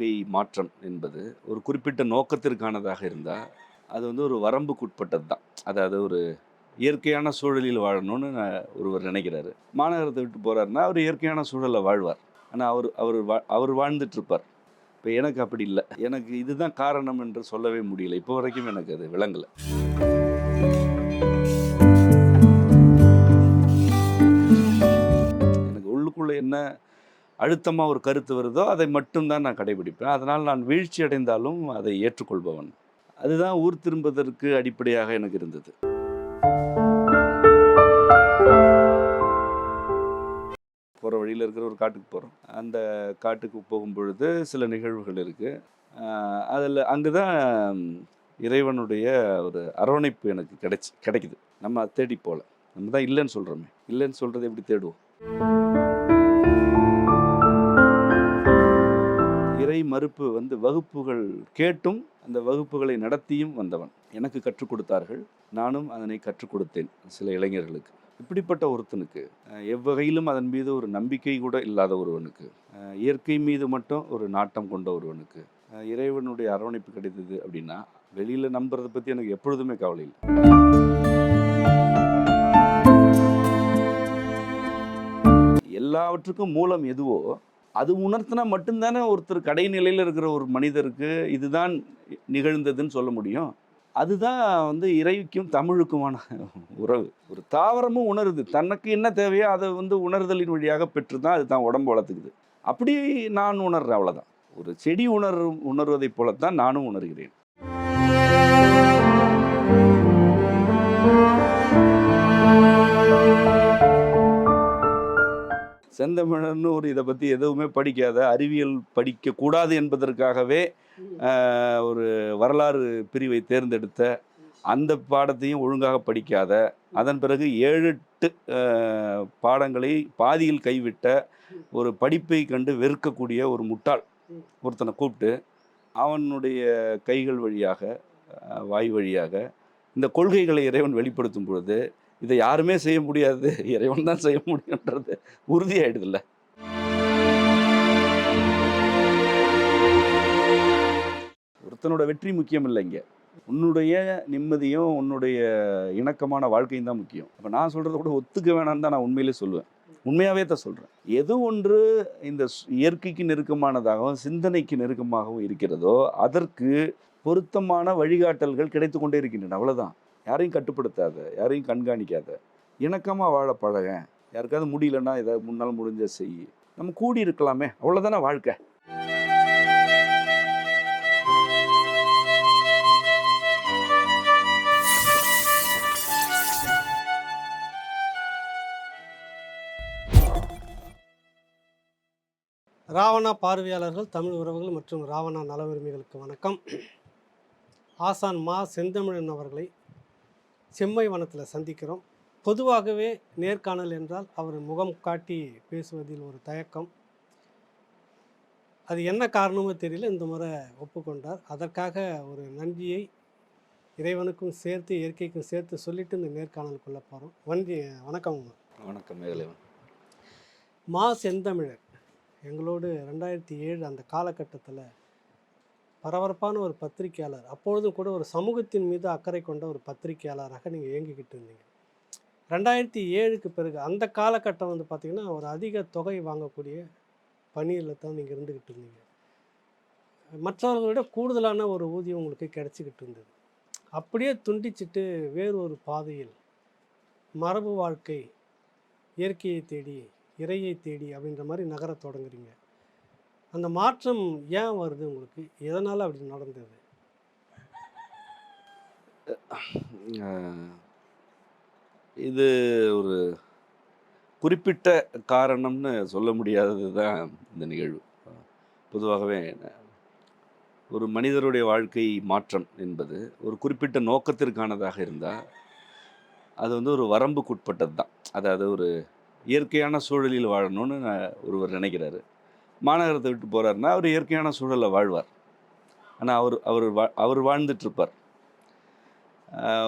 வாழ்க்கை மாற்றம் என்பது ஒரு குறிப்பிட்ட நோக்கத்திற்கானதாக இருந்தால் அது வந்து ஒரு வரம்புக்குட்பட்டது தான் அதாவது ஒரு இயற்கையான சூழலில் வாழணும்னு நான் ஒருவர் நினைக்கிறாரு. மாநகரத்தை விட்டு போகிறாருன்னா அவர் இயற்கையான சூழலில் வாழ்வார். ஆனால் அவர் அவர் வா அவர் வாழ்ந்துட்டுருப்பார் இப்போ எனக்கு அப்படி இல்லை. எனக்கு இதுதான் காரணம் என்று சொல்லவே முடியல. இப்போ வரைக்கும் எனக்கு அது விளங்கலை. எனக்கு உள்ளுக்குள்ளே என்ன அழுத்தமாக ஒரு கருத்து வருதோ அதை மட்டும்தான் நான் கடைபிடிப்பேன். அதனால் நான் வீழ்ச்சி அடைந்தாலும் அதை ஏற்றுக்கொள்பவன். அதுதான் ஊர் திரும்புவதற்கு அடிப்படையாக எனக்கு இருந்தது. போகிற வழியில் இருக்கிற ஒரு காட்டுக்கு போகிறோம் அந்த காட்டுக்கு போகும் பொழுது சில நிகழ்வுகள் இருக்குது அதில் அங்கே தான் இறைவனுடைய ஒரு அரவணைப்பு எனக்கு கிடைச்சி கிடைக்குது. நம்ம தேடி போகல. நம்ம தான் இல்லைன்னு சொல்கிறோமே இல்லைன்னு சொல்கிறது எப்படி தேடுவோம்? இறை மறுப்பு வந்து வகுப்புகள் கேட்டும் அந்த வகுப்புகளை நடத்தியும் வந்தவன். எனக்கு கற்றுக் கொடுத்தார்கள். நானும் அதனை கற்றுக் கொடுத்தேன் சில இளைஞர்களுக்கு. இப்படிப்பட்ட ஒருத்தனுக்கு எவ்வகையிலும் அதன் மீது ஒரு நம்பிக்கை கூட இல்லாத ஒருவனுக்கு இயற்கை மீது மட்டும் ஒரு நாட்டம் கொண்ட ஒருவனுக்கு இறைவனுடைய அரவணைப்பு கிடைத்தது அப்படின்னா வெளியில் நம்புறதை பற்றி எனக்கு எப்பொழுதுமே கவலை இல்லை. எல்லாவற்றுக்கும் மூலம் எதுவோ அது உணர்த்தினா மட்டும்தானே ஒருத்தர் கடை நிலையில் இருக்கிற ஒரு மனிதருக்கு இதுதான் நிகழ்ந்ததுன்னு சொல்ல முடியும். அதுதான் வந்து இறைக்கும் தமிழுக்குமான உறவு. ஒரு தாவரமும் உணருது. தனக்கு என்ன தேவையோ அதை வந்து உணர்தலின் வழியாக பெற்று தான் அது தான் உடம்பு வளர்த்துக்குது. அப்படி நான் உணர்றேன் அவ்வளோதான் ஒரு செடி உணர் உணர்வதைப் போலத்தான் நானும் உணர்கிறேன். செந்தமிழன்னு ஒரு இதை பற்றி எதுவுமே படிக்காத அறிவியல் படிக்கக்கூடாது என்பதற்காகவே ஒரு வரலாறு பிரிவை தேர்ந்தெடுத்த அந்த பாடத்தையும் ஒழுங்காக படிக்காத அதன் பிறகு ஏழு எட்டு பாடங்களை பாதியில் கைவிட்ட ஒரு படிப்பை கண்டு வெறுக்கக்கூடிய ஒரு முட்டாள் ஒருத்தனை கூப்பிட்டு அவனுடைய கைகள் வழியாக வாய் வழியாக இந்த கொள்கைகளை இறைவன் வெளிப்படுத்தும் பொழுது இதை யாருமே செய்ய முடியாது. இறைவன் தான் செய்ய முடியுன்றது உறுதியாயிடுதுல்ல. ஒருத்தனோட வெற்றி முக்கியம் இல்லை இங்கே. உன்னுடைய நிம்மதியும் உன்னுடைய இணக்கமான வாழ்க்கையும் தான் முக்கியம். அப்போ நான் சொல்கிறத கூட ஒத்துக்க வேணாம்னு தான் நான் உண்மையிலே சொல்லுவேன். உண்மையாகவே தான் சொல்கிறேன் எது ஒன்று இந்த இயற்கைக்கு நெருக்கமானதாகவும் சிந்தனைக்கு நெருக்கமாகவும் இருக்கிறதோ அதற்கு பொருத்தமான வழிகாட்டல்கள் கிடைத்து கொண்டே இருக்கின்றன. அவ்வளோதான் யாரையும் கட்டுப்படுத்தாத யாரையும் கண்காணிக்காத இணக்கமாக வாழ பழக. யாருக்காவது முடியலன்னா ஏதாவது முன்னால் முடிஞ்ச செய். நம்ம கூடி இருக்கலாமே. அவ்வளோதானே வாழ்க்கை. ராவணா பார்வையாளர்கள் தமிழ் உறவுகள் மற்றும் ராவணா நல உரிமைகளுக்கு வணக்கம். ஆசான் மா செந்தமிழன் அவர்களை செம்மை வனத்தில் சந்திக்கிறோம். பொதுவாகவே நேர்காணல் என்றால் அவர் முகம் காட்டி பேசுவதில் ஒரு தயக்கம். அது என்ன காரணமோ தெரியல. இந்த முறை ஒப்புக்கொண்டார். அதற்காக ஒரு நன்றியை இறைவனுக்கும் சேர்த்து இயற்கைக்கும் சேர்த்து சொல்லிட்டு இந்த நேர்காணலுக்குள்ளே போகிறோம் வண்டி வணக்கம் வணக்கம் மா செந்தமிழர். எங்களோடு ரெண்டாயிரத்தி ஏழு அந்த காலகட்டத்தில் பரபரப்பான ஒரு பத்திரிக்கையாளர். அப்பொழுதும் கூட ஒரு சமூகத்தின் மீது அக்கறை கொண்ட ஒரு பத்திரிக்கையாளராக நீங்கள் இயங்கிக்கிட்டு இருந்தீங்க. ரெண்டாயிரத்தி ஏழுக்கு பிறகு அந்த காலகட்டம் வந்து பார்த்திங்கன்னா ஒரு அதிக தொகை வாங்கக்கூடிய பணியில் தான் நீங்கள் இருந்துக்கிட்டு இருந்தீங்க. மற்றவர்களை விட கூடுதலான ஒரு ஊதியம் உங்களுக்கு கிடச்சிக்கிட்டு இருந்தது. அப்படியே துண்டிச்சிட்டு வேறு ஒரு பாதையில் மரபு வாழ்க்கை இயற்கையை தேடி இறையை தேடி அப்படின்ற மாதிரி நகர தொடங்குறீங்க. அந்த மாற்றம் ஏன் வருது உங்களுக்கு? எதனால் அப்படி நடந்தது? இது ஒரு குறிப்பிட்ட காரணம்னு சொல்ல முடியாதது தான் இந்த நிகழ்வு. பொதுவாகவே ஒரு மனிதருடைய வாழ்க்கை மாற்றம் என்பது ஒரு குறிப்பிட்ட நோக்கத்திற்கானதாக இருந்தால் அது வந்து ஒரு வரம்புக்குட்பட்டது தான் அதாவது ஒரு இயற்கையான சூழலில் வாழணும்னு நான் ஒருவர் நினைக்கிறாரு. மாநகரத்தை விட்டு போகிறாருன்னா அவர் இயற்கையான சூழலில் வாழ்வார். ஆனால் அவர் அவர் வா அவர் வாழ்ந்துட்டுருப்பார்.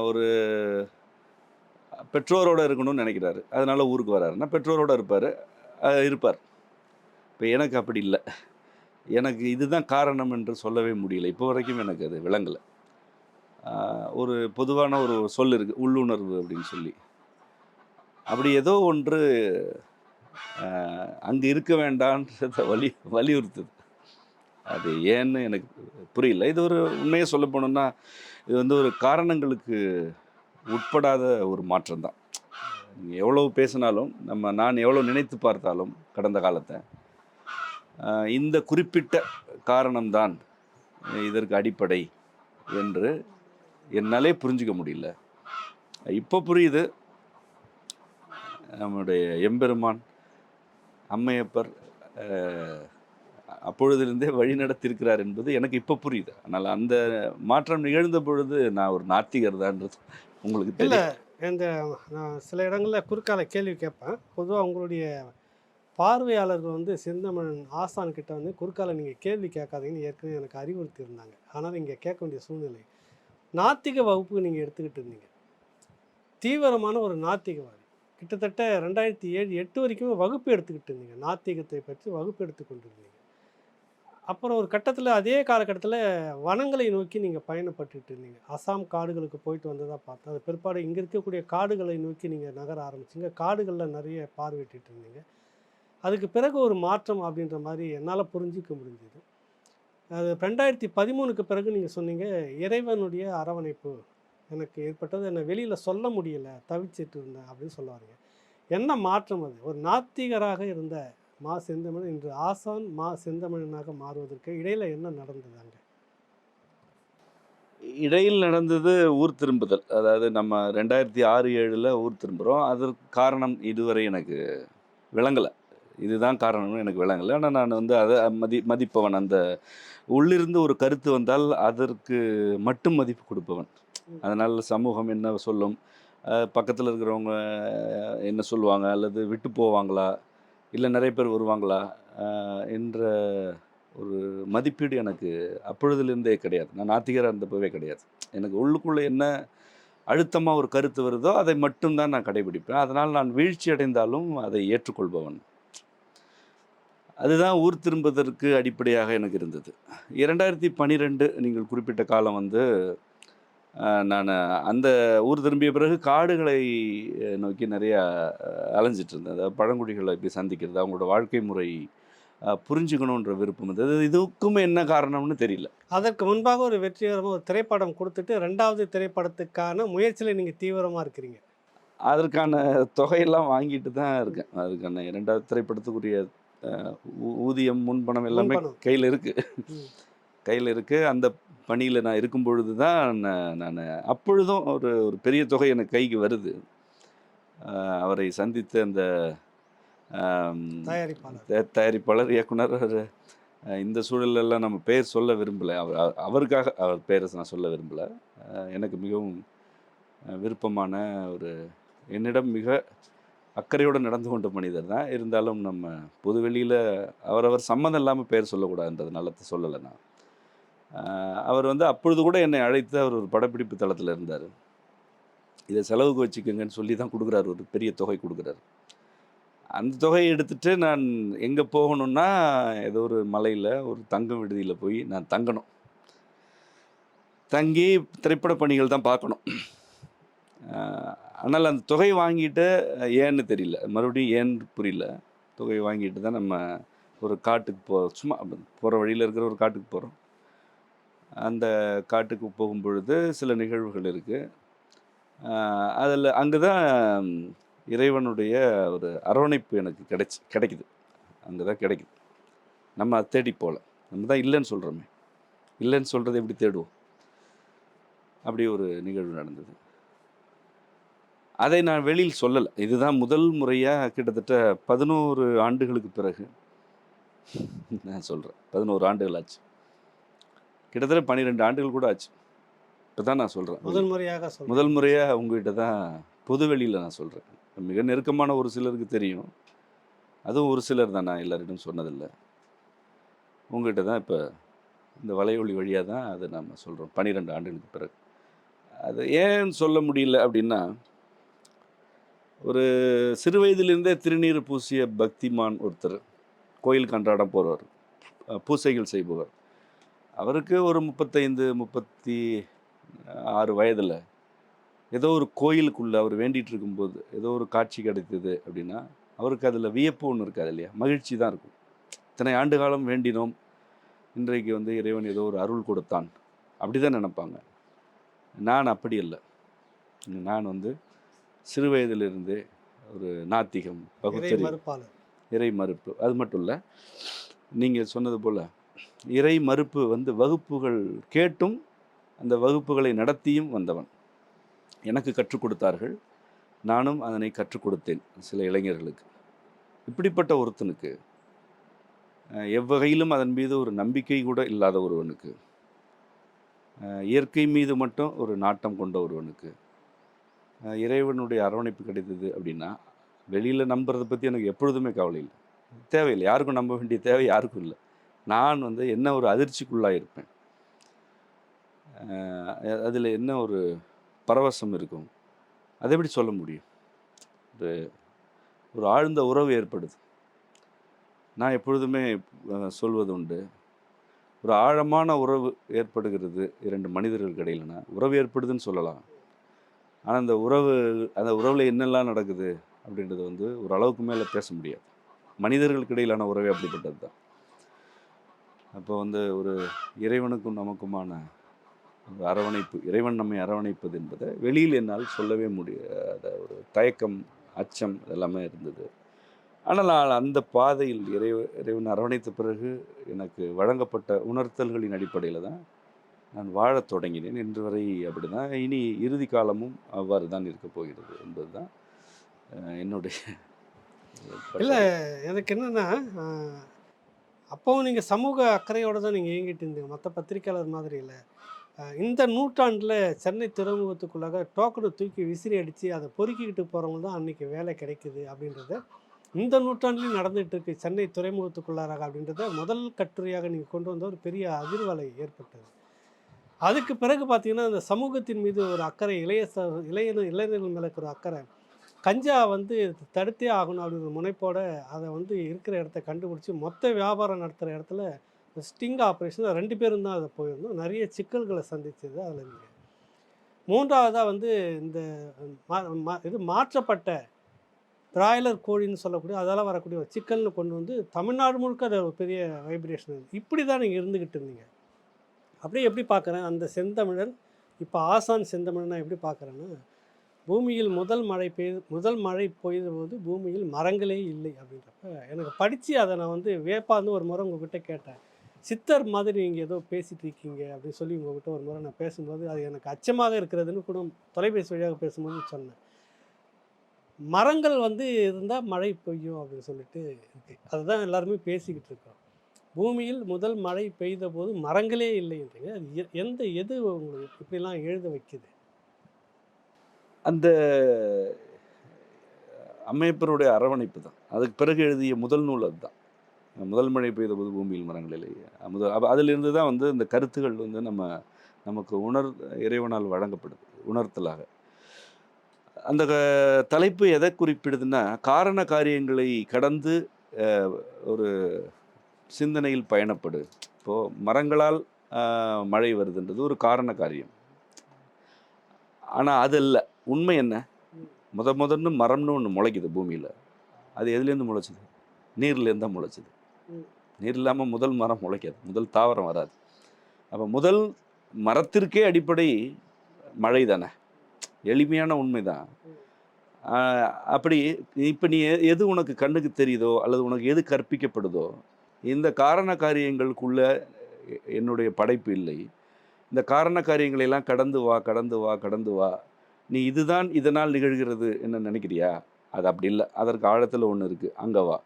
ஒரு பெற்றோரோட இருக்கணும்னு நினைக்கிறாரு. அதனால் ஊருக்கு வராருன்னா பெற்றோரோட இருப்பார் இருப்பார். இப்போ எனக்கு அப்படி இல்லை. எனக்கு இதுதான் காரணம் என்று சொல்லவே முடியல. இப்போ வரைக்கும் எனக்கு அது விளங்கலை. ஒரு பொதுவான ஒரு சொல் இருக்குது உள்ளுணர்வு அப்படின்னு சொல்லி. அப்படி ஏதோ ஒன்று அங்கே இருக்க வேண்டான்றத வலி வலியுறுத்துது. அது ஏன்னு எனக்கு புரியல. இது ஒரு உண்மையை சொல்ல போனோம்னா இது வந்து ஒரு காரணங்களுக்கு உட்படாத ஒரு மாற்றம் தான். எவ்வளவு பேசினாலும் நம்ம நான் எவ்வளோ நினைத்து பார்த்தாலும் கடந்த காலத்தை இந்த குறிப்பிட்ட காரணம்தான் இதற்கு அடிப்படை என்று என்னாலே புரிஞ்சுக்க முடியல. இப்போ புரியுது. நம்முடைய எம்பெருமான் அம்மையப்பர் அப்பொழுதிலிருந்தே வழி நடத்தியிருக்கிறார் என்பது எனக்கு இப்போ புரியுது. ஆனால் அந்த மாற்றம் நிகழ்ந்த பொழுது நான் ஒரு நாத்திகர் தான்ன்றது உங்களுக்கு இல்லை தெரியும். இந்த நான் சில இடங்களில் குறுக்கால கேள்வி கேட்பேன். பொதுவாக உங்களுடைய பார்வையாளர்கள் வந்து செந்தமிழன் ஆசான் கிட்ட வந்து குறுக்கால நீங்கள் கேள்வி கேட்காதீங்கன்னு ஏற்கனவே எனக்கு அறிவுறுத்தி இருந்தாங்க. ஆனால் இங்கே கேட்க வேண்டிய சூழ்நிலை. நாத்திக வகுப்பு நீங்கள் எடுத்துக்கிட்டு இருந்தீங்க. தீவிரமான ஒரு நாத்திகவாதி. கிட்டத்தட்ட ரெண்டாயிரத்தி ஏழு எட்டு வரைக்குமே வகுப்பு எடுத்துக்கிட்டு இருந்தீங்க. நாத்திகத்தை பற்றி வகுப்பு எடுத்துக்கொண்டு இருந்தீங்க அப்புறம் ஒரு கட்டத்தில் அதே காலகட்டத்தில் வனங்களை நோக்கி நீங்கள் பயணப்பட்டுட்டு இருந்தீங்க. அசாம் காடுகளுக்கு போயிட்டு வந்ததாக பார்த்தேன் அது பிற்பாடு இங்கே இருக்கக்கூடிய காடுகளை நோக்கி நீங்கள் நகர ஆரம்பிச்சிங்க. காடுகளில் நிறைய பார்வையிட்டு இருந்தீங்க. அதுக்கு பிறகு ஒரு மாற்றம் அப்படின்ற மாதிரி என்னால் புரிஞ்சிக்க முடிஞ்சது. அது ரெண்டாயிரத்தி பதிமூணுக்கு பிறகு நீங்கள் சொன்னீங்க இறைவனுடைய அரவணைப்பு எனக்கு ஏற்பட்டது. என்னை வெளியில் சொல்ல முடியல. தவிச்சிட்டு இருந்தேன் அப்படின்னு சொல்ல வரீங்க என்ன மாற்றம் அது? ஒரு நாத்திகராக இருந்த மா செந்தமிழன் இன்று ஆசான் மா செந்தமிழனாக மாறுவதற்கு இடையில் என்ன நடந்தது அங்கே? இடையில் நடந்தது ஊர் திரும்புதல். அதாவது நம்ம ரெண்டாயிரத்தி ஆறு ஏழில் ஊர் திரும்புகிறோம் அதற்கு காரணம் இதுவரை எனக்கு விளங்கலை. இதுதான் காரணம்னு எனக்கு விளங்கலை. ஆனால் நான் வந்து அதை மதி மதிப்பவன். அந்த உள்ளிருந்து ஒரு கருத்து வந்தால் அதற்கு மட்டும் மதிப்பு கொடுப்பவன். அதனால் சமூகம் என்ன சொல்லும்? பக்கத்தில் இருக்கிறவங்க என்ன சொல்லுவாங்க? அல்லது விட்டு போவாங்களா? இல்லை நிறைய பேர் வருவாங்களா? என்ற ஒரு மதிப்பீடு எனக்கு அப்பொழுதுலேருந்தே கிடையாது. நான் நாத்திகராக இருந்தப்பவே கிடையாது. எனக்கு உள்ளுக்குள்ளே என்ன அழுத்தமாக ஒரு கருத்து வருதோ அதை மட்டும்தான் நான் கடைபிடிப்பேன். அதனால் நான் வீழ்ச்சி அடைந்தாலும் அதை ஏற்றுக்கொள்பவன். அதுதான் ஊர் திரும்புவதற்கு அடிப்படையாக எனக்கு இருந்தது. இரண்டாயிரத்தி பன்னிரெண்டு நீங்கள் குறிப்பிட்ட காலம் வந்து நான் அந்த ஊர் திரும்பிய பிறகு காடுகளை நோக்கி நிறையா அலைஞ்சிட்டு இருந்தேன் அதாவது பழங்குடிகளை போய் சந்திக்கிறது அவங்களோட வாழ்க்கை முறை புரிஞ்சுக்கணுன்ற விருப்பம் இருந்தது. இதுக்கும் என்ன காரணம்னு தெரியல. அதற்கு முன்பாக ஒரு வெற்றிகரமாக ஒரு திரைப்படம் கொடுத்துட்டு ரெண்டாவது திரைப்படத்துக்கான முயற்சியில் நீங்கள் தீவிரமாக இருக்கிறீங்க. அதற்கான தொகையெல்லாம் வாங்கிட்டு தான் இருக்கேன். அதுக்கான இரண்டாவது திரைப்படத்துக்குரிய ஊதியம் முன்பணம் எல்லாமே. கையில் இருக்குது. கையில் இருக்குது அந்த பணியில் நான் இருக்கும் பொழுது தான் நான் அப்பொழுதும் ஒரு ஒரு பெரிய தொகை எனக்கு கைக்கு வருது. அவரை சந்தித்த அந்த தயாரிப்பாளர். தயா- தயாரிப்பாளர் இயக்குனர் அவரு, இந்த சூழலெல்லாம் நம்ம பேர் சொல்ல விரும்பலை. அவர் அவ- அவருக்காக அவர் பேரை நான் சொல்ல விரும்பலை. எனக்கு மிகவும் விருப்பமான ஒரு என்னிடம் மிக அக்கறையோடு நடந்து கொண்ட மனிதர் தான். இருந்தாலும் நம்ம பொதுவெளியில் அவரவர் சம்மதம் இல்லாமல் பேர் சொல்லக்கூடாதுன்றதுனால சொல்லலை நான். அவர் வந்து அப்பொழுது கூட என்னை அழைத்து அவர் ஒரு படப்பிடிப்பு தளத்தில் இருந்தார். இதை செலவுக்கு வச்சுக்கோங்கன்னு சொல்லி தான் கொடுக்குறாரு ஒரு பெரிய தொகை கொடுக்குறாரு. அந்த தொகையை எடுத்துகிட்டு நான் எங்கே போகணுன்னா ஏதோ ஒரு மலையில் ஒரு தங்கம் விடுதியில் போய் நான் தங்கணும். தங்கி திரைப்பட பணிகள் தான் பார்க்கணும். ஆனால் அந்த தொகை வாங்கிட்டு ஏன்னு தெரியல மறுபடியும் ஏன்னு புரியல. தொகை வாங்கிட்டு தான் நம்ம ஒரு காட்டுக்கு போ சும்மா போகிற வழியில் இருக்கிற ஒரு காட்டுக்கு போகிறோம் அந்த காட்டுக்கு போகும் பொழுது சில நிகழ்வுகள் இருக்குது அதில் அங்கே தான் இறைவனுடைய ஒரு அரவணைப்பு எனக்கு கிடைச்சி கிடைக்குது. அங்கே தான் கிடைக்குது. நம்ம தேடி போகல. நம்ம தான் இல்லைன்னு சொல்கிறோமே இல்லைன்னு சொல்கிறது எப்படி தேடுவோம்? அப்படி ஒரு நிகழ்வு நடந்தது. அதை நான் வெளியில் சொல்லலை. இதுதான் முதல் முறையாக கிட்டத்தட்ட பதினோரு ஆண்டுகளுக்கு பிறகு நான் சொல்கிறேன் பதினோரு ஆண்டுகள் ஆச்சு. கிட்டத்தட்ட பன்னிரெண்டு ஆண்டுகள் கூட ஆச்சு. இப்போ தான் நான் சொல்கிறேன் முதல் முறையாக முதல் முறையாக உங்ககிட்ட தான் பொதுவெளியில் நான் சொல்கிறேன் மிக நெருக்கமான ஒரு சிலருக்கு தெரியும். அதுவும் ஒரு சிலர் தான் நான் எல்லாரிடம் சொன்னதில்லை. உங்ககிட்ட தான் இப்போ இந்த வலையொலி வழியாக தான் அதை நம்ம சொல்கிறோம் பன்னிரெண்டு ஆண்டுகளுக்கு பிறகு. அது ஏன் சொல்ல முடியல அப்படின்னா ஒரு சிறு வயதிலிருந்தே திருநீர் பூசிய பக்திமான் ஒருத்தர் கோயில் கன்றாடம் போகிறவர் பூசைகள் செய்பவர். அவருக்கு ஒரு முப்பத்தைந்து முப்பத்தி ஆறு வயதில் ஏதோ ஒரு கோயிலுக்குள்ளே அவர் வேண்டிகிட்டு இருக்கும்போது ஏதோ ஒரு காட்சி கிடைத்தது அப்படின்னா அவருக்கு அதில் வியப்பு ஒன்று இருக்காது இல்லையா? மகிழ்ச்சி தான் இருக்கும். இத்தனை ஆண்டு காலம் வேண்டினோம். இன்றைக்கு வந்து இறைவன் ஏதோ ஒரு அருள் கொடுத்தான். அப்படி தான் நினைப்பாங்க. நான் அப்படி இல்லை நான் வந்து சிறு வயதிலிருந்தே ஒரு நாத்திகம் பகுத்தறி இறை மறுப்பு அது மட்டும் இல்லை நீங்கள் சொன்னது போல் இறை மறுப்பு வந்து வகுப்புகள் கேட்டும் அந்த வகுப்புகளை நடத்தியும் வந்தவன். எனக்கு கற்றுக் கொடுத்தார்கள். நானும் அதனை கற்றுக் கொடுத்தேன் சில இளைஞர்களுக்கு. இப்படிப்பட்ட ஒருத்தனுக்கு எவ்வகையிலும் அதன் மீது ஒரு நம்பிக்கை கூட இல்லாத ஒருவனுக்கு இயற்கை மீது மட்டும் ஒரு நாட்டம் கொண்ட ஒருவனுக்கு இறைவனுடைய அரவணைப்பு கிடைத்தது அப்படின்னா வெளியில் நம்புறதை பற்றி எனக்கு எப்பொழுதுமே கவலை இல்லை. தேவையில்லை. யாருக்கும் நம்ப வேண்டிய தேவை யாருக்கும் இல்லை. நான் வந்து என்ன ஒரு அதிர்ச்சிக்குள்ளாக இருப்பேன் அதில் என்ன ஒரு பரவசம் இருக்கும்? அதை எப்படி சொல்ல முடியும்? ஒரு ஒரு ஆழ்ந்த உறவு ஏற்படுது. நான் எப்பொழுதுமே சொல்வது உண்டு. ஒரு ஆழமான உறவு ஏற்படுகிறது இரண்டு மனிதர்களுக்கு இடையிலனா. உறவு ஏற்படுதுன்னு சொல்லலாம். ஆனால் அந்த உறவு அந்த உறவில் என்னெல்லாம் நடக்குது அப்படின்றது வந்து ஒரு அளவுக்கு மேலே பேச முடியாது. மனிதர்களுக்கு இடையிலான உறவே அப்படிப்பட்டது தான். அப்போ வந்து ஒரு இறைவனுக்கும் நமக்குமான அரவணைப்பு இறைவன் நம்மை அரவணைப்பது என்பதை வெளியில் என்னால் சொல்லவே முடியாத ஒரு தயக்கம் அச்சம் இதெல்லாமே இருந்தது. ஆனால் அந்த பாதையில் இறை இறைவன் அரவணைத்த பிறகு எனக்கு வழங்கப்பட்ட உணர்த்தல்களின் அடிப்படையில் தான் நான் வாழத் தொடங்கினேன். இன்று வரை அப்படி தான் இனி இறுதி காலமும் அவ்வாறு தான் இருக்கப் போகிறது என்பது தான் என்னுடைய இல்லை எனக்கு என்னென்னா அப்போவும் நீங்கள் சமூக அக்கறையோடு தான் நீங்கள் இயங்கிட்டு இருந்தீங்க. மற்ற பத்திரிக்கையாளர் மாதிரி இல்லை. இந்த நூற்றாண்டில் சென்னை துறைமுகத்துக்குள்ளாக டோக்கனை தூக்கி விசிறி அடித்து அதை பொறுக்கிக்கிட்டு போகிறவங்க தான் அன்றைக்கி வேலை கிடைக்குது அப்படின்றது இந்த நூற்றாண்டுலையும் நடந்துகிட்டு இருக்கு. சென்னை துறைமுகத்துக்குள்ளாராக அப்படின்றத முதல் கட்டுரையாக நீங்கள் கொண்டு வந்த ஒரு பெரிய அதிர்வலை ஏற்பட்டது. அதுக்கு பிறகு பார்த்தீங்கன்னா இந்த சமூகத்தின் மீது ஒரு அக்கறை இளைய ச இளைய இளைஞர்கள் மேலே இருக்கிற அக்கறை கஞ்சா வந்து தடுத்தே ஆகணும் அப்படிங்கிற முனைப்போட அதை வந்து இருக்கிற இடத்த கண்டுபிடிச்சி மொத்த வியாபாரம் நடத்துகிற இடத்துல ஸ்டிங் ஆப்ரேஷன் ரெண்டு பேரும் தான் அதை போயிருந்தோம். நிறைய சிக்கல்களை சந்தித்தது அதில் நீங்கள் மூன்றாவதாக வந்து இந்த மா- மா- இது மாற்றப்பட்ட பிராய்லர் கோழின்னு சொல்லக்கூடிய அதால் வரக்கூடிய ஒரு சிக்கல்னு கொண்டு வந்து தமிழ்நாடு முழுக்க அது ஒரு பெரிய வைப்ரேஷன் இப்படி தான் நீங்கள் இருந்துக்கிட்டு இருந்தீங்க. அப்படியே எப்படி பார்க்குறேன் அந்த செந்தமிழன் இப்போ ஆசான் செந்தமிழன் நான் எப்படி பார்க்குறேன்னா பூமியில் முதல் மழை பெய்து முதல் மழை பெய்த போது பூமியில் மரங்களே இல்லை அப்படின்றப்ப எனக்கு படித்து அதை நான் வந்து வேப்பாந்து ஒரு முறை உங்ககிட்ட கேட்டேன். சித்தர் மாதிரி நீங்கள் ஏதோ பேசிகிட்டு இருக்கீங்க அப்படின்னு சொல்லி உங்ககிட்ட ஒரு முறை நான் பேசும்போது அது எனக்கு அச்சமாக இருக்கிறதுன்னு கூட தொலைபேசி வழியாக பேசும்போது சொன்னேன். மரங்கள் வந்து இருந்தால் மழை பெய்யும் அப்படின்னு சொல்லிட்டு இருக்கு. அதுதான் எல்லாருமே பேசிக்கிட்டு இருக்கோம் பூமியில் முதல் மழை பெய்த போது மரங்களே இல்லைன்றீங்க அது எ- எந்த எது உங்களுக்கு இப்படிலாம் எழுத வைக்குது? அந்த அம்மையப்பருடைய அரவணைப்பு தான். அதுக்கு பிறகு எழுதிய முதல் நூல் அதுதான். முதல் மழை பெய்த போது பூமியில் மரங்களிலேயே முதல் அப்போ அதிலிருந்து தான் வந்து இந்த கருத்துகள் வந்து நம்ம நமக்கு உணர் இறைவனால் வழங்கப்படுது உணர்த்தலாக. அந்த க- தலைப்பு எதை குறிப்பிடுதுன்னா காரண காரியங்களை கடந்து ஒரு சிந்தனையில் பயணப்படு. இப்போது மரங்களால் மழை வருதுன்றது ஒரு காரண காரியம். ஆனால் அது இல்லை. உண்மை என்ன? முத முதன்னு மரம்னு ஒன்று முளைக்குது பூமியில். அது எதுலேருந்து முளைச்சிது? நீர்லேருந்து தான் முளைச்சிது. நீர் இல்லாமல் முதல் மரம் முளைக்காது. முதல் தாவரம் வராது. அப்போ முதல் மரத்திற்கே அடிப்படை மழை தானே? எளிமையான உண்மை தான். அப்படி இப்போ நீ எது உனக்கு கண்ணுக்கு தெரியுதோ அல்லது உனக்கு எது கற்பிக்கப்படுதோ இந்த காரண காரியங்களுக்குள்ள என்னுடைய படைப்பு இல்லை. இந்த காரண காரியங்களை எல்லாம் கடந்து வா கடந்து வா கடந்து வா நீ இதுதான் இதனால் நிகழ்கிறது என்ன நினைக்கிறியா? அது அப்படி இல்லை. அதற்கு ஆழத்தில் ஒன்று இருக்குது அங்கே வா.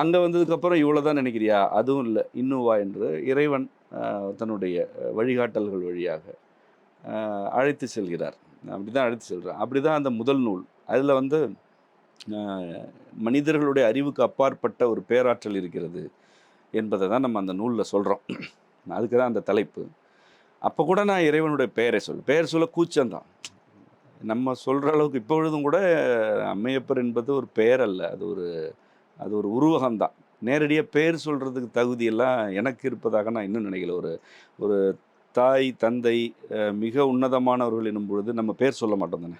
அங்கே வந்ததுக்கப்புறம் இவ்வளோ தான் நினைக்கிறியா? அதுவும் இல்லை. இன்னும் வா என்று இறைவன் தன்னுடைய வழிகாட்டல்கள் வழியாக அழைத்து செல்கிறார். அப்படி தான் அழைத்து செல்கிறார் அப்படி தான் அந்த முதல் நூல். அதில் வந்து மனிதர்களுடைய அறிவுக்கு அப்பாற்பட்ட ஒரு பேராற்றல் இருக்கிறது என்பதை தான் நம்ம அந்த நூலில் சொல்கிறோம் அதுக்கு தான் அந்த தலைப்பு. அப்போ கூட நான் இறைவனுடைய பெயரை சொல்ல பெயர் சொல்ல கூச்சம்தான். நம்ம சொல்கிற அளவுக்கு இப்பொழுதும் கூட அம்மையப்பர் என்பது ஒரு பெயர் அல்ல. அது ஒரு அது ஒரு உருவகம்தான். நேரடியாக பேர் சொல்கிறதுக்கு தகுதியெல்லாம் எனக்கு இருப்பதாக நான் இன்னும் நினைக்கல. ஒரு ஒரு தாய் தந்தை மிக உன்னதமானவர்கள் என்னும் பொழுது நம்ம பேர் சொல்ல மாட்டோம் தானே?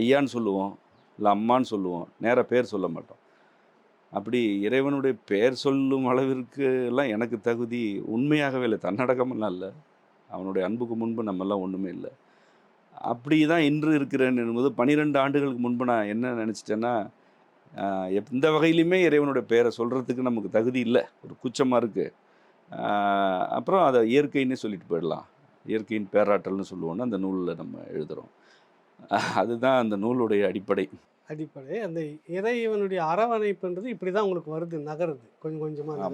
ஐயான்னு சொல்லுவோம் இல்லை அம்மான்னு சொல்லுவோம் நேராக பேர் சொல்ல மாட்டோம். அப்படி இறைவனுடைய பெயர் சொல்லும் அளவிற்கு எல்லாம் எனக்கு தகுதி உண்மையாகவே இல்லை. தன்னடக்கமெல்லாம் இல்லை. அவனுடைய அன்புக்கு முன்பு நம்மெல்லாம் ஒன்றுமே இல்லை. அப்படி தான் இன்று இருக்கிறேன் என்பது பன்னிரெண்டு ஆண்டுகளுக்கு முன்பு நான் என்ன நினச்சிட்டேன்னா எந்த வகையிலுமே இறைவனுடைய பெயரை சொல்கிறதுக்கு நமக்கு தகுதி இல்லை. ஒரு கூச்சமாக இருக்குது அப்புறம் அதை இயற்கைன்னே சொல்லிட்டு போயிடலாம். இயற்கையின் பேராற்றல்னு சொல்லுவோன்னு அந்த நூலில் நம்ம எழுதுகிறோம் அதுதான் அந்த நூலுடைய அடிப்படை. அடிப்படை. அந்த இறைவனுடைய அரவணைப்புன்றது இப்படி தான் உங்களுக்கு வருது நகருது. கொஞ்சம் கொஞ்சமாக.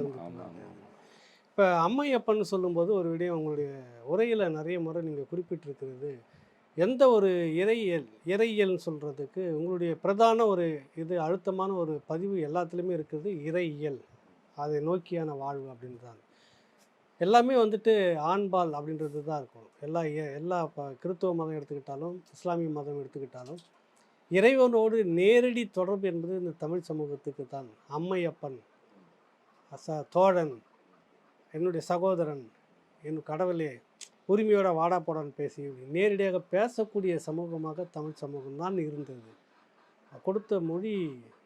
இப்போ அம்மையப்பன் சொல்லும்போது ஒரு விடயம் உங்களுடைய உரையில் நிறைய முறை நீங்கள் குறிப்பிட்டிருக்கிறது. எந்த ஒரு இறையியல் இறையியல்னு சொல்கிறதுக்கு உங்களுடைய பிரதான ஒரு இது அழுத்தமான ஒரு பதிவு எல்லாத்துலேயுமே இருக்கிறது இறையியல். அதை நோக்கியான வாழ்வு அப்படின்றாங்க. எல்லாமே வந்துட்டு ஆண்பால் அப்படின்றது தான் இருக்கும். எல்லா இய- எல்லா இப்போ கிறித்துவ மதம் எடுத்துக்கிட்டாலும் இஸ்லாமிய மதம் எடுத்துக்கிட்டாலும் இறைவனோடு நேரடி தொடர்பு என்பது இந்த தமிழ் சமூகத்துக்கு தான். அம்மையப்பன் அச தோழன் என்னுடைய சகோதரன் என் கடவுளே உரிமையோட வாடா போடான்னு பேசி நேரடியாக பேசக்கூடிய சமூகமாக தமிழ் சமூகம் தான் இருந்தது. கொடுத்த மொழி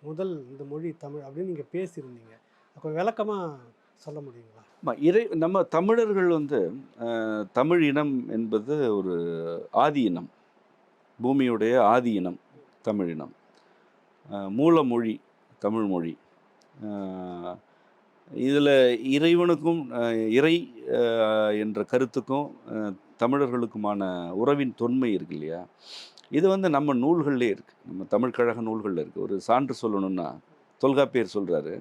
முதல் இந்த மொழி தமிழ் அப்படின்னு நீங்கள் பேசியிருந்தீங்க. அப்போ விளக்கமாக சொல்ல முடியுங்களா? இறை நம்ம தமிழர்கள் வந்து தமிழ் இனம் என்பது ஒரு ஆதி இனம். பூமியுடைய ஆதி இனம் தமிழ் இனம். மூல மொழி தமிழ் மொழி. இதில் இறைவனுக்கும் இறை என்ற கருத்துக்கும் தமிழர்களுக்குமான உறவின் தொன்மை இருக்கு இல்லையா? இது வந்து நம்ம நூல்கள்லேயே இருக்குது நம்ம தமிழ் கழக நூல்களில் இருக்குது ஒரு சான்று சொல்லணும்னா தொல்காப்பியர் சொல்கிறாரு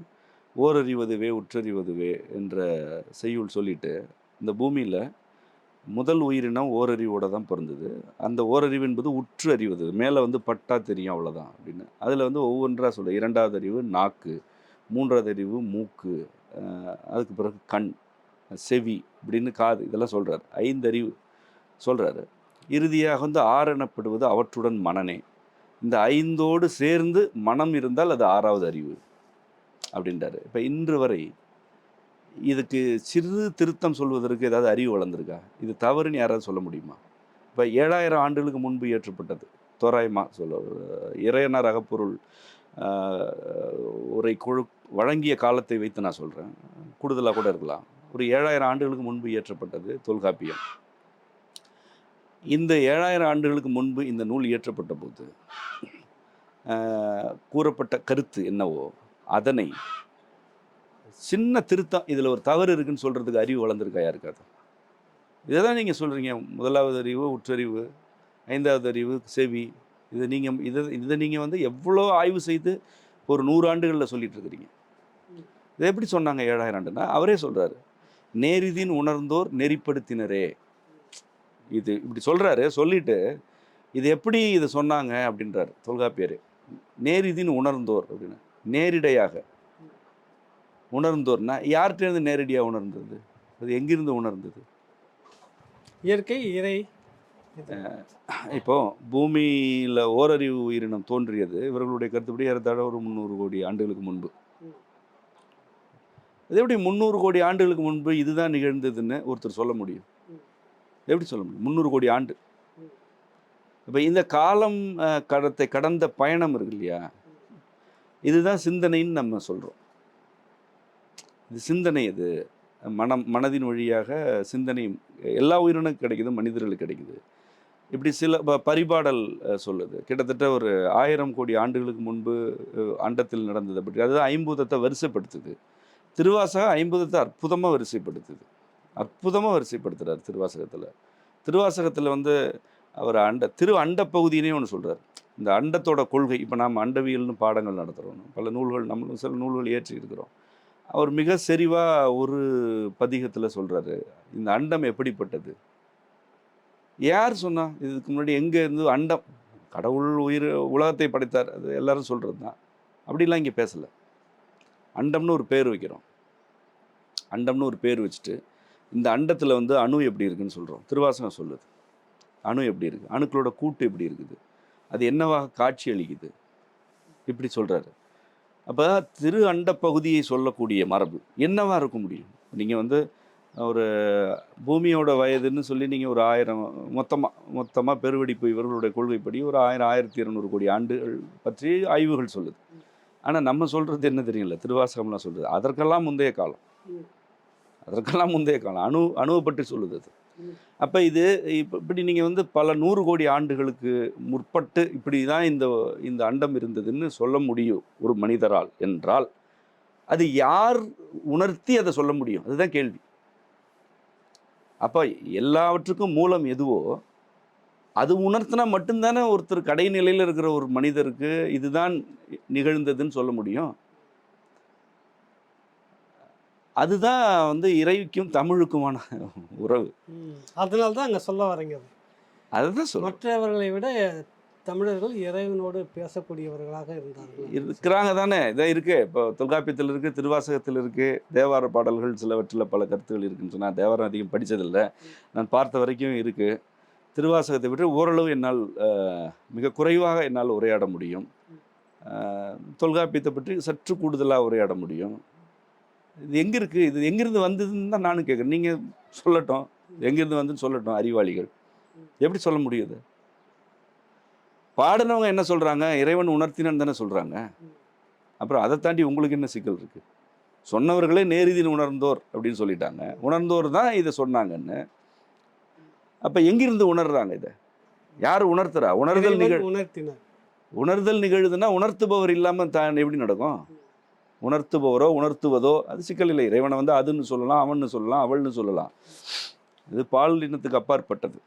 ஓரறிவதுவே உற்றறிவதுவே என்ற செய்யுள் சொல்லிட்டு இந்த பூமியில் முதல் உயிரினம் ஓரறிவோட தான் பிறந்தது. அந்த ஓரறிவு என்பது உற்று அறிவது மேலே வந்து பட்டா தெரியும் அவ்வளோதான் அப்படின்னு. அதில் வந்து ஒவ்வொன்றாக சொல்ல இரண்டாவது அறிவு நாக்கு மூன்றாவது அறிவு மூக்கு அதுக்கு பிறகு கண் செவி இப்படின்னு காது இதெல்லாம் சொல்கிறார் ஐந்தறிவு சொல்கிறாரு இறுதியாக வந்து ஆறு எனப்படுவது அவற்றுடன் மனனே. இந்த ஐந்தோடு சேர்ந்து மனம் இருந்தால் அது ஆறாவது அறிவு அப்படின்றாரு. இப்போ இன்று வரை இதுக்கு சிறு திருத்தம் சொல்வதற்கு ஏதாவது அறிவு வளர்ந்துருக்கா? இது தவறுன்னு யாராவது சொல்ல முடியுமா? இப்போ ஏழாயிரம் ஆண்டுகளுக்கு முன்பு ஏற்றப்பட்டது தோராயமாக சொல்ல இறையனார் அகப்பொருள் உரை குழு வழங்கிய காலத்தை வைத்து நான் சொல்கிறேன் கூடுதலாக கூட இருக்கலாம். ஒரு ஏழாயிரம் ஆண்டுகளுக்கு முன்பு இயற்றப்பட்டது தொல்காப்பியம். இந்த ஏழாயிரம் ஆண்டுகளுக்கு முன்பு இந்த நூல் இயற்றப்பட்ட போது கூறப்பட்ட கருத்து என்னவோ அதனை சின்ன திருத்தம் இதில் ஒரு தவறு இருக்குன்னு சொல்கிறதுக்கு அறிவு வளர்ந்துருக்கா யாருக்காது இதை தான் நீங்கள் சொல்கிறீங்க முதலாவது அறிவு உற்றறிவு ஐந்தாவது அறிவு செவி. இதை நீங்கள் இதை இதை நீங்கள் வந்து எவ்வளோ ஆய்வு செய்து ஒரு நூறு ஆண்டுகளில் சொல்லிகிட்டு இருக்கிறீங்க. இதை எப்படி சொன்னாங்க ஏழாயிரம் ஆண்டுனா அவரே சொல்கிறாரு நேரிதின் உணர்ந்தோர் நெறிப்படுத்தினரே. இது இப்படி சொல்கிறாரு சொல்லிட்டு இது எப்படி இதை சொன்னாங்க? அப்படின்றாரு தொல்காப்பியர். நேரிதின் உணர்ந்தோர் அப்படின்னு. நேரிடையாக. உணர்ந்தோர்னா யார்கிட்டேருந்து நேரடியாக உணர்ந்தது? அது எங்கிருந்து உணர்ந்தது? இயற்கை இறை. இப்போ பூமியில் ஓரறிவு உயிரினம் தோன்றியது இவர்களுடைய கருத்துப்படி ஏறத்தாழ ஒரு முந்நூறு கோடி ஆண்டுகளுக்கு முன்பு. இது எப்படி முந்நூறு கோடி ஆண்டுகளுக்கு முன்பு இதுதான் நிகழ்ந்ததுன்னு ஒருத்தர் சொல்ல முடியும். எப்படி சொல்ல முடியும்? முந்நூறு கோடி ஆண்டு. இப்போ இந்த காலம் கடத்தை கடந்த பயணம் இருக்கு இல்லையா? இதுதான் சிந்தனைன்னு நம்ம சொல்கிறோம் இது சிந்தனை இது மனம் மனதின் வழியாக சிந்தனை எல்லா உயிரினும் கிடைக்குது மனிதர்களுக்கு கிடைக்குது. இப்படி சில பரிபாடல் சொல்லுது. கிட்டத்தட்ட ஒரு ஆயிரம் கோடி ஆண்டுகளுக்கு முன்பு அண்டத்தில் நடந்தது அப்படி. அதுதான் ஐம்பூதத்தை வரிசைப்படுத்துது. திருவாசகம் ஐம்பதத்தை அற்புதமாக வரிசைப்படுத்துது. அற்புதமாக வரிசைப்படுத்துகிறார் திருவாசகத்தில். திருவாசகத்தில் வந்து அவர் அண்ட திரு அண்ட பகுதியினே ஒன்று சொல்கிறார் இந்த அண்டத்தோட கொள்கை இப்போ நாம் அண்டவியல்னு பாடங்கள் நடத்துகிறோம் பல நூல்கள் நம்மளும் சில நூல்கள் ஏற்றி இருக்கிறோம். அவர் மிக செறிவாக ஒரு பதிகத்தில் சொல்கிறாரு இந்த அண்டம் எப்படிப்பட்டது? யார் சொன்னா இதுக்கு முன்னாடி எங்கே இருந்து அண்டம்? கடவுள் உயிர் உலகத்தை படைத்தார் அது எல்லாரும் சொல்கிறது தான் அப்படிலாம் இங்கே பேசலை. அண்டம்னு ஒரு பேர் வைக்கிறோம். அண்டம்னு ஒரு பேர் வச்சுட்டு இந்த அண்டத்தில் வந்து அணு எப்படி இருக்குன்னு சொல்கிறோம் திருவாசகம் சொல்லுது. அணு எப்படி இருக்குது அணுக்களோட கூட்டு எப்படி இருக்குது? அது என்னவாக காட்சி அளிக்குது? இப்படி சொல்கிறாரு அப்போ திரு அண்ட பகுதியை சொல்லக்கூடிய மரபு என்னவாக இருக்க முடியும்? நீங்கள் வந்து ஒரு பூமியோட வயதுன்னு சொல்லி நீங்கள் ஒரு ஆயிரம் மொத்தமாக மொத்தமாக பெருவெடிப்பு இவர்களுடைய கொள்கைப்படி ஒரு ஆயிரம் ஆயிரத்தி இருநூறு கோடி ஆண்டுகள் பற்றி ஆய்வுகள் சொல்லுது. ஆனால் நம்ம சொல்கிறது என்ன தெரியல திருவாசகம்லாம் சொல்கிறது அதற்கெல்லாம் முந்தைய காலம். அதற்கெல்லாம் முந்தைய காலம். அணு அணுவை பற்றி சொல்லுது அது. அப்போ இது இப்போ இப்படி நீங்கள் வந்து பல நூறு கோடி ஆண்டுகளுக்கு முற்பட்டு இப்படி தான் இந்த இந்த அண்டம் இருந்ததுன்னு சொல்ல முடியும் ஒரு மனிதரால் என்றால். அது யார் உணர்த்தி அதை சொல்ல முடியும்? அதுதான் கேள்வி. அப்போ எல்லாவற்றுக்கும் மூலம் எதுவோ அது உணர்த்தினா மட்டும்தானே ஒருத்தர் கடைநிலையில் இருக்கிற ஒரு மனிதருக்கு இதுதான் நிகழ்ந்ததுன்னு சொல்ல முடியும்? அதுதான் வந்து இறைக்கும் தமிழுக்குமான உறவு. அதனால தான் அங்கே சொல்ல வரீங்க அது. அதுதான் சொல்ல மற்றவர்களை விட தமிழர்கள் இறைவனோடு பேசக்கூடியவர்களாக இருந்தார்கள். இருக்கிறாங்க தானே. இதான் இருக்கு. இப்போ தொல்காப்பியத்தில் இருக்கு திருவாசகத்தில் இருக்கு தேவார பாடல்கள் சிலவற்றில் பல கருத்துகள் இருக்குன்னு சொன்னால் தேவாரம் அதிகம் படித்ததில்லை நான் பார்த்த வரைக்கும் இருக்கு. திருவாசகத்தை விட்டு ஓரளவு என்னால் மிக குறைவாக என்னால் உரையாட முடியும். தொல்காப்பியத்தை பற்றி சற்று கூடுதலாக உரையாட முடியும். இது எங்கே இருக்குது இது எங்கேருந்து வந்ததுன்னு தான் நானும் கேட்குறேன். நீங்கள் சொல்லட்டும். எங்கேருந்து வந்துன்னு சொல்லட்டும் அறிவாளிகள். எப்படி சொல்ல முடியுது பாடினவங்க என்ன சொல்கிறாங்க இறைவன் உணர்த்தினன்னு தானே சொல்கிறாங்க அப்புறம் அதை தாண்டி உங்களுக்கு என்ன சிக்கல் இருக்குது சொன்னவர்களே நேரிதின் உணர்ந்தோர் அப்படின்னு சொல்லிட்டாங்க. உணர்ந்தோர் தான் இதை சொன்னாங்கன்னு. அப்போ எங்கிருந்து உணர்றாங்க இதை? யார் உணர்த்துறா? உணர்தல் நிகழ் உணர்த்தினார். உணர்தல் நிகழுதுன்னா உணர்த்துபவர் இல்லாமல் தான் எப்படி நடக்கும்? உணர்த்துபவரோ உணர்த்துவதோ அது சிக்கல் இல்லை. இறைவனை வந்து அதுன்னு சொல்லலாம் அவன்னு சொல்லலாம் அவள்னு சொல்லலாம். இது பால் இனத்துக்கு அப்பாற்பட்டது.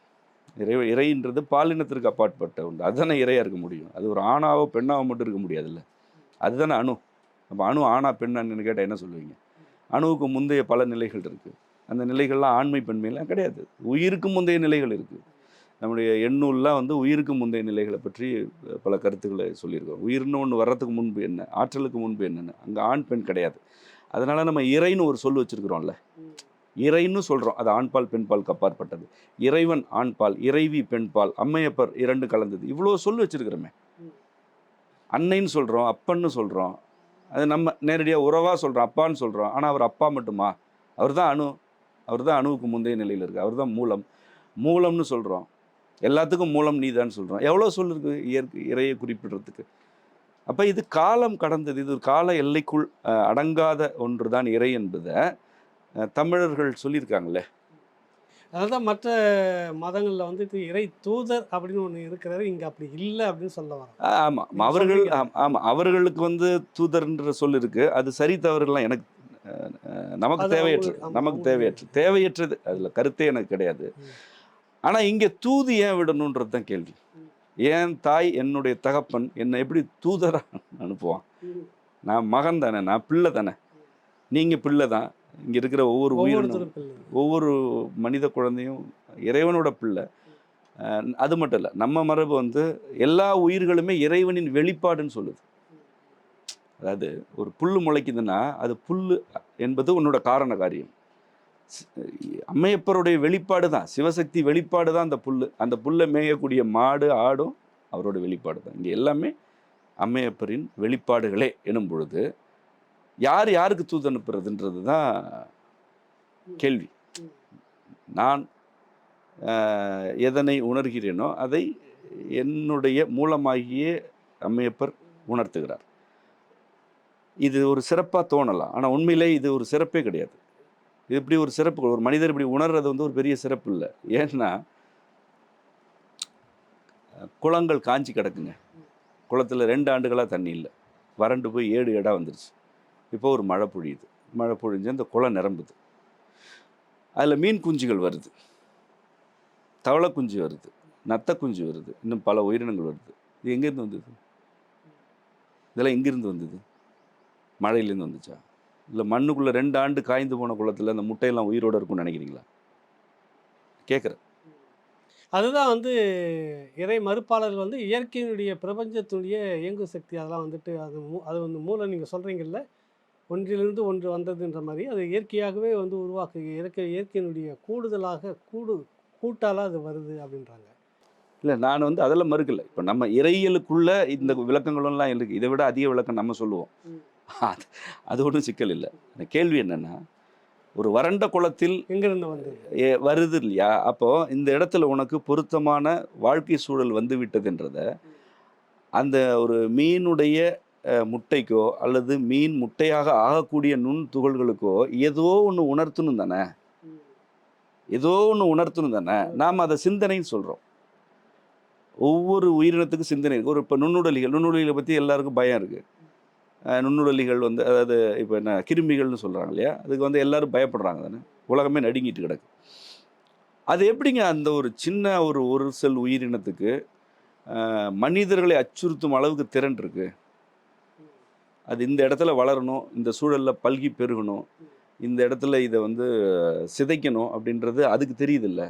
இறை இறைன்றது பாலினத்திற்கு அப்பாற்பட்ட உண்டு அதுதானே இறையாக இருக்க முடியும். அது ஒரு ஆணாவோ பெண்ணாவோ மட்டும் இருக்க முடியாதுல்ல. அதுதானே அணு. அப்போ அணு ஆணா பெண்ணான்னு கேட்டால் என்ன சொல்லுவீங்க? அணுவுக்கு முந்தைய பல நிலைகள் இருக்குது அந்த நிலைகள்லாம் ஆண்மை பெண்மையெல்லாம் கிடையாது. உயிருக்கு முந்தைய நிலைகள் இருக்குது நம்முடைய எண்ணூல்லாம் வந்து உயிருக்கு முந்தைய நிலைகளை பற்றி பல கருத்துக்களை சொல்லியிருக்கோம். உயிர்னு ஒன்று வர்றதுக்கு முன்பு என்ன? ஆற்றலுக்கு முன்பு என்னென்னு. அங்கே ஆண் பெண் கிடையாது. அதனால் நம்ம இறைன்னு ஒரு சொல் வச்சுருக்குறோம்ல. இறைன்னு சொல்கிறோம் அது ஆண்பால் பெண்பாலுக்கு அப்பாற்பட்டது. இறைவன் ஆண்பால் இறைவி பெண்பால் அம்மையப்பர் இரண்டு கலந்தது. இவ்வளோ சொல் வச்சுருக்கிறோமே. அன்னைன்னு சொல்கிறோம் அப்பன்னு சொல்கிறோம் அது நம்ம நேரடியாக உறவாக சொல்கிறோம் அப்பான்னு சொல்கிறோம் ஆனால் அவர் அப்பா மட்டுமா? அவர் தான் அணு. அவர் தான் அணுவுக்கு முந்தைய நிலையில் இருக்குது அவர் தான் மூலம். மூலம்னு சொல்கிறோம் எல்லாத்துக்கும் மூலம் நீதான்னு சொல்கிறோம் எவ்வளோ சொல் இருக்குது இயற்கை இறையை குறிப்பிடுறதுக்கு. அப்போ இது காலம் கடந்தது. இது ஒரு கால எல்லைக்குள் அடங்காத ஒன்று தான் இறை என்பதை தமிழர்கள் சொல்லியிருக்காங்களே. அதான் மற்ற மதங்களில் வந்துட்டு இறை தூதர் அப்படின்னு ஒன்று இருக்கிறாரு இங்கே அப்படி இல்லை அப்படின்னு சொல்ல வரோம் ஆமாம் அவர்கள் ஆமாம் அவர்களுக்கு வந்து தூதர்ன்ற சொல் இருக்கு. அது சரி தவறுலாம் எனக்கு நமக்கு தேவையற்றது. நமக்கு அவங்களுக்கு. தேவையற்றது. அதில் கருத்தே எனக்கு கிடையாது. ஆனால் இங்கே தூது ஏன் விடணுன்றது தான் கேள்வி. என் தாய் என்னுடைய தகப்பன் என்னை எப்படி தூதராக அனுப்புவான்? நான் மகன் தானே நான் பிள்ளை தானே. நீங்கள் பிள்ளை தான். இங்கே இருக்கிற ஒவ்வொரு உயிரினும். ஒவ்வொரு மனித குழந்தையும் இறைவனோட பிள்ளை. அது மட்டும் இல்லை நம்ம மரபு வந்து எல்லா உயிர்களுமே இறைவனின் வெளிப்பாடுன்னு சொல்லுது. அதாவது ஒரு புல் முளைக்குதுன்னா அது புல் என்பது உன்னோட காரண காரியம். அம்மையப்பருடைய வெளிப்பாடு தான் சிவசக்தி வெளிப்பாடு தான் அந்த புல் அந்த புல்லை மேயக்கூடிய மாடு ஆடும் அவரோட வெளிப்பாடு தான். இங்கே எல்லாமே அம்மையப்பரின் வெளிப்பாடுகளே எனும் பொழுது யார் யாருக்கு தூது அனுப்புறதுன்றது தான் கேள்வி. நான் எதனை உணர்கிறேனோ அதை என்னுடைய மூலமாகியே அம்மையப்பர் உணர்த்துகிறார். இது ஒரு சிறப்பாக தோணலாம். ஆனால் உண்மையிலே இது ஒரு சிறப்பே கிடையாது. இப்படி ஒரு சிறப்பு ஒரு மனிதர் இப்படி உணர்றது வந்து ஒரு பெரிய சிறப்பு இல்லை. ஏன்னா குளங்கள் காஞ்சி கிடக்குங்க. குளத்தில் ரெண்டு ஆண்டுகளாக தண்ணி இல்லை. வறண்டு போய் ஏழு இடம் வந்துருச்சு. இப்போ ஒரு மழை பொழியுது. மழை பொழிஞ்சு அந்த குளம் நிரம்புது. அதில் மீன் குஞ்சுகள் வருது. தவளை குஞ்சு வருது. நத்த குஞ்சு வருது. இன்னும் பல உயிரினங்கள் வருது. இது எங்கேருந்து வந்தது? இதெல்லாம் எங்கேருந்து வந்தது? மழையிலேருந்து வந்துச்சா? இல்லை மண்ணுக்குள்ளே ரெண்டு ஆண்டு காய்ந்து போன குளத்தில் அந்த முட்டையெல்லாம் உயிரோடு இருக்கும்னு நினைக்கிறீங்களா? கேட்குறேன் அதுதான் வந்து இறை மறுப்பாளர்கள் வந்து இயற்கையினுடைய பிரபஞ்சத்துடைய இயங்கு சக்தி அதெல்லாம் வந்துட்டு அது மூ- அது வந்து மூலம் நீங்கள் சொல்கிறீங்கல்ல ஒன்றிலிருந்து ஒன்று வந்ததுன்ற மாதிரி அது இயற்கையாகவே வந்து உருவாக்கு இயற்கை இயற்கையினுடைய கூடுதலாக கூடு கூட்டால அது வருது அப்படின்றாங்க. இல்லை நான் வந்து அதெல்லாம் மறுக்கல. இப்போ நம்ம இறையியலுக்குள்ள இந்த விளக்கங்களெல்லாம் இருக்கு. இதை விட அதிக விளக்கம் நம்ம சொல்லுவோம். அது அது ஒன்றும் சிக்கல் இல்லை. அந்த கேள்வி என்னன்னா ஒரு வறண்ட குளத்தில் எங்கிருந்து வந்தது? ஏ- வருது இல்லையா? அப்போ இந்த இடத்துல உனக்கு பொருத்தமான வாழ்க்கை சூழல் வந்து விட்டதுன்றத அந்த ஒரு மீனுடைய முட்டைக்கோ அல்லது மீன் முட்டையாக ஆகக்கூடிய நுண் துகள்களுக்கோ ஏதோ ஒன்று உணர்த்தணும் தானே? ஏதோ ஒன்று உணர்த்தணும் தானே? நாம் அதை சிந்தனைன்னு சொல்கிறோம் ஒவ்வொரு உயிரினத்துக்கும் சிந்தனை ஒரு இப்போ நுண்ணுடலிகள் நுண்ணுடலிகளை பற்றி எல்லாருக்கும் பயம் இருக்குது நுண்ணுடலிகள் வந்து அதாவது இப்போ என்ன கிருமிகள்னு சொல்கிறாங்க இல்லையா? அதுக்கு வந்து எல்லாரும் பயப்படுறாங்க தானே? உலகமே நடுங்கிட்டு கிடக்கு. அது எப்படிங்க அந்த ஒரு சின்ன ஒரு ஒரு செல் உயிரினத்துக்கு மனிதர்களை அச்சுறுத்தும் அளவுக்கு திறன் இருக்கு? அது இந்த இடத்துல வளரணும் இந்த சூழலில் பல்கி பெருகணும் இந்த இடத்துல இதை வந்து சிதைக்கணும் அப்படின்றது அதுக்கு தெரியுதில்ல?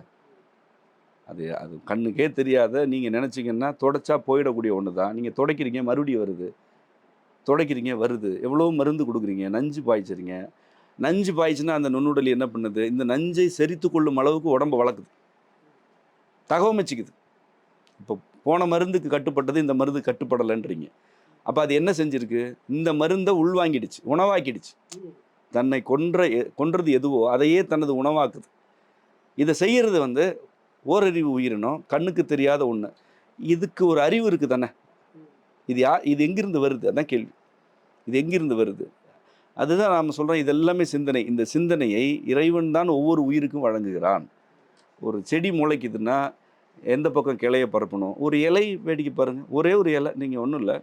அது அது கண்ணுக்கே தெரியாத நீங்கள் நினச்சிங்கன்னா தொடச்சா போயிடக்கூடிய ஒன்று தான் நீங்கள் துடைக்கிறீங்க மறுபடியும் வருது. துடைக்கிறீங்க வருது. எவ்வளோ மருந்து கொடுக்குறீங்க நஞ்சு பாய்ச்சுறீங்க. நஞ்சு பாய்ச்சின்னா அந்த நுண்ணுடலி என்ன பண்ணுது? இந்த நஞ்சை செரித்து கொள்ளும் அளவுக்கு உடம்ப வளர்க்குது தகவமைச்சிக்குது இப்போ போன மருந்துக்கு கட்டுப்பட்டது இந்த மருந்து கட்டுப்படலைன்றீங்க. அப்போ அது என்ன செஞ்சிருக்கு? இந்த மருந்தை உள்வாங்கிடுச்சு உணவாக்கிடுச்சு. தன்னை கொன்ற எ- கொன்றது எதுவோ அதையே தனது உணவாக்குது. இதை செய்கிறது வந்து ஓரறிவு உயிரினம் கண்ணுக்கு தெரியாத ஒன்று இதுக்கு ஒரு அறிவு இருக்குது தானே இது யா இது எங்கிருந்து வருது? அதான் கேள்வி. இது எங்கிருந்து வருது? அதுதான் நாம் சொல்கிறோம் இதெல்லாமே சிந்தனை. இந்த சிந்தனையை இறைவன் தான் ஒவ்வொரு உயிருக்கும் வழங்குகிறான். ஒரு செடி முளைக்குதுன்னா எந்த பக்கம் கிளைய பரப்பணும்? ஒரு இலை வேடிக்கை பாருங்கள் ஒரே ஒரு இலை நீங்கள் ஒன்றும் இல்லை.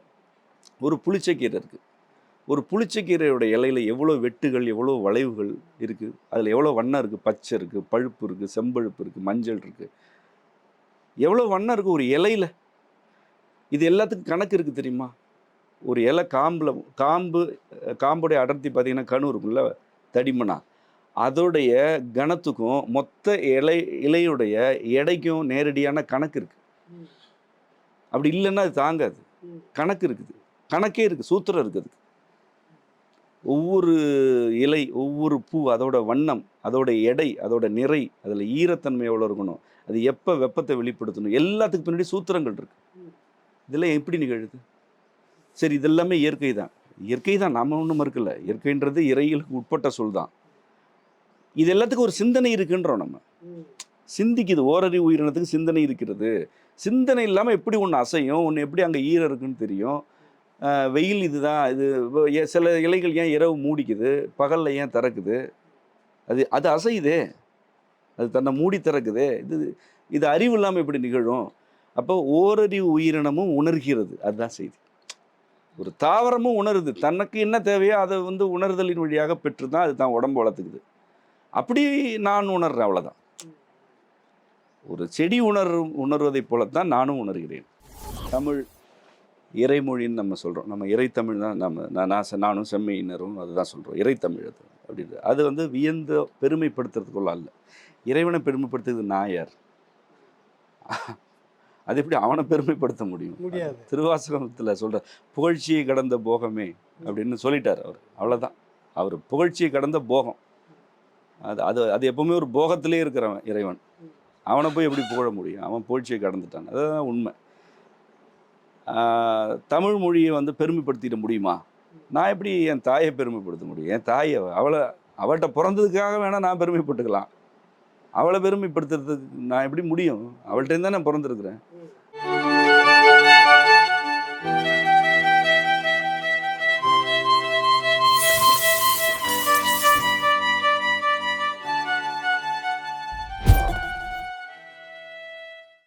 ஒரு புளிச்சக்கீரை இருக்குது ஒரு புளிச்சக்கீரையோட இலையில எவ்வளோ வெட்டுகள் எவ்வளோ வளைவுகள் இருக்குது அதில் எவ்வளோ வண்ணம் இருக்குது பச்சை இருக்குது பழுப்பு இருக்குது செம்பழுப்பு இருக்குது மஞ்சள் இருக்குது எவ்வளோ வண்ணம் இருக்குது ஒரு இலையில? இது எல்லாத்துக்கும் கணக்கு இருக்குது தெரியுமா? ஒரு இலை காம்பில் காம்பு காம்புடைய அடர்த்தி பார்த்தீங்கன்னா கணு இருக்கும்ல தடிமனா. அதோடைய கணத்துக்கும் மொத்த இலை இலையுடைய எடைக்கும் நேரடியான கணக்கு இருக்குது அப்படி இல்லைன்னா அது தாங்காது. கணக்கு இருக்குது. கணக்கே இருக்குது சூத்திரம் இருக்குது ஒவ்வொரு இலை ஒவ்வொரு பூ அதோட வண்ணம் அதோட எடை அதோட நிறை அதில் ஈரத்தன்மை எவ்வளோ இருக்கணும் அது எப்போ வெப்பத்தை வெளிப்படுத்தணும் எல்லாத்துக்கு பின்னாடி சூத்திரங்கள் இருக்குது இதெல்லாம் எப்படி நிகழுது? சரி இதெல்லாமே இயற்கை தான். இயற்கை தான் நாம் ஒன்றும் மறுக்கல. இயற்கைன்றது இறைகளுக்கு உட்பட்ட சொல் தான். இது எல்லாத்துக்கும் ஒரு சிந்தனை இருக்குன்றோம் நம்ம. சிந்திக்குது ஓரறி உயிரினத்துக்கு சிந்தனை இருக்கிறது. சிந்தனை இல்லாமல் எப்படி ஒன்று அசையும்? ஒன்று எப்படி அங்கே ஈர இருக்குன்னு தெரியும்? வெயில் இதுதான் இது சில இலைகள் ஏன் இரவு மூடிக்குது? பகலில் ஏன் திறக்குது? அது அது அசையுதே. அது தன்னை மூடி திறக்குதே. இது இது அறிவு இல்லாமல் எப்படி நிகழும்? அப்போ ஓரறிவு உயிரினமும் உணர்கிறது. அதுதான் செய்தி. ஒரு தாவரமும் உணருது. தனக்கு என்ன தேவையோ அதை வந்து உணர்தலின் வழியாக பெற்று தான் அது தான் உடம்பு வளர்த்துக்குது. அப்படி நான் உணர்றேன் அவ்வளோதான் ஒரு செடி உணர் உணர்வதைப் போலத்தான் நானும் உணர்கிறேன். தமிழ் இறைமொழின்னு நம்ம சொல்கிறோம் நம்ம இறைத்தமிழ் தான் நம்ம நான் நான் செ- நானும் செம்மையினரும் அதுதான் சொல்கிறோம் இறைத்தமிழ் அது அப்படின்றது. அது வந்து வியந்த பெருமைப்படுத்துறதுக்குள்ள அல்ல. இறைவனை பெருமைப்படுத்துறது நான் யார்? அது எப்படி அவனை பெருமைப்படுத்த முடியும்? முடியாது. திருவாசகத்தில் சொல்ற புகழ்ச்சியை கடந்த போகமே அப்படின்னு சொல்லிட்டார் அவர். அவ்வளோதான் அவர் புகழ்ச்சியை கடந்த போகம். அது அது அது எப்பவுமே ஒரு போகத்திலே இருக்கிறவன் இறைவன். அவனை போய் எப்படி புகழ முடியும்? அவன் புகழ்ச்சியை கடந்துட்டான். அதுதான் உண்மை. தமிழ் மொழியை வந்து பெருமைப்படுத்திட முடியுமா? நான் எப்படி என் தாயை பெருமைப்படுத்த முடியும்? என் தாயை அவளை அவள்கிட்ட பிறந்ததுக்காக வேணால் நான் பெருமைப்பட்டுக்கலாம். அவளை பெருமைப்படுத்துறதுக்கு நான் எப்படி முடியும்? அவள்கிட்ட நான் பிறந்திருக்கிறேன்?